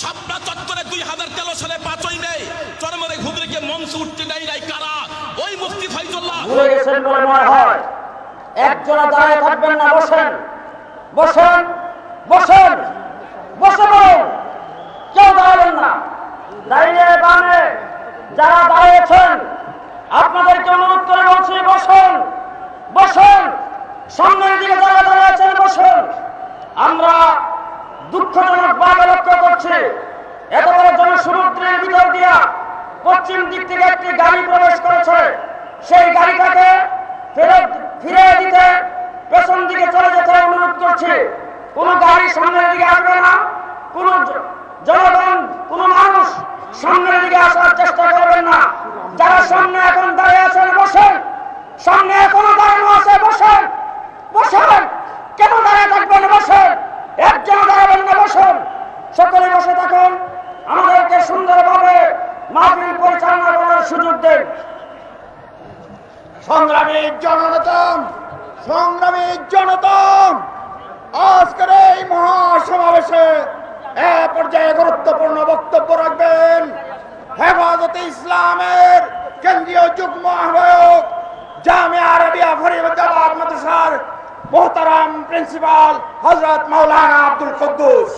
শাপলা চত্বরে দুই হাজার তেরো সালে পাঁচই মে, চরমরে ঘুগরিকে মঞ্চ উঠতে দেয় নাই কারা? ওই মুফতি ফাইজুল্লাহ ভুলে গেছেন বলে মনে হয়। একজনা দাঁড়িয়ে থাকবেন না, বসেন। বসেন বসেন, বসে পড়ুন। কেউ দাঁড়াবেন না। দাঁড়িয়ে বামে যারা দাঁড়িয়েছেন, আপনাদেরকে অনুরোধ করে বলছি, বসেন বসেন। সামনের দিকে যারা দাঁড়িয়েছেন, বসেন। আমরা দুঃখজনক ভাবে লক্ষ্য করছি। এত বড় জনসমুদ্রের ভিতর দিয়া পশ্চিম দিক থেকে একটি গাড়ি প্রবেশ করেছে। সেই গাড়িটাকে ফেরত ফিরে দিতে পেছন দিকে চলে যেতে অনুরোধ করছি। কোনো গাড়ি সামনের দিকে আসবে না। কোনো জনগণ, কোনো মানুষ সামনের দিকে আসার চেষ্টা করবেন না। যারা সামনে এখন দাঁড়িয়ে আছেন, বসেন। সামনে এখনও দাঁড়ানো আছে বসেন বসেন কেন দাঁড়িয়ে থাকবেন বসেন একজন দাঁড়াবেন না বসেন সকলে বসে থাকুন আমাদেরকে সুন্দরভাবে মাহফিল পরিচালনা করার সুযোগ দেন। সংগ্রামী জনতম সংগ্রামী জনতম, আজকের এই মহাসমাবেশে এ পর্যায়ে গুরুত্বপূর্ণ বক্তব্য রাখবেন হেফাজতে ইসলামের কেন্দ্রীয় যুগ্ম আহ্বায়ক জামিয়া আরবিয়া ফরিদাবাদ মাদ্রাসার মোহতারাম প্রিন্সিপাল হজরত মাওলানা আব্দুল কুদ্দুস।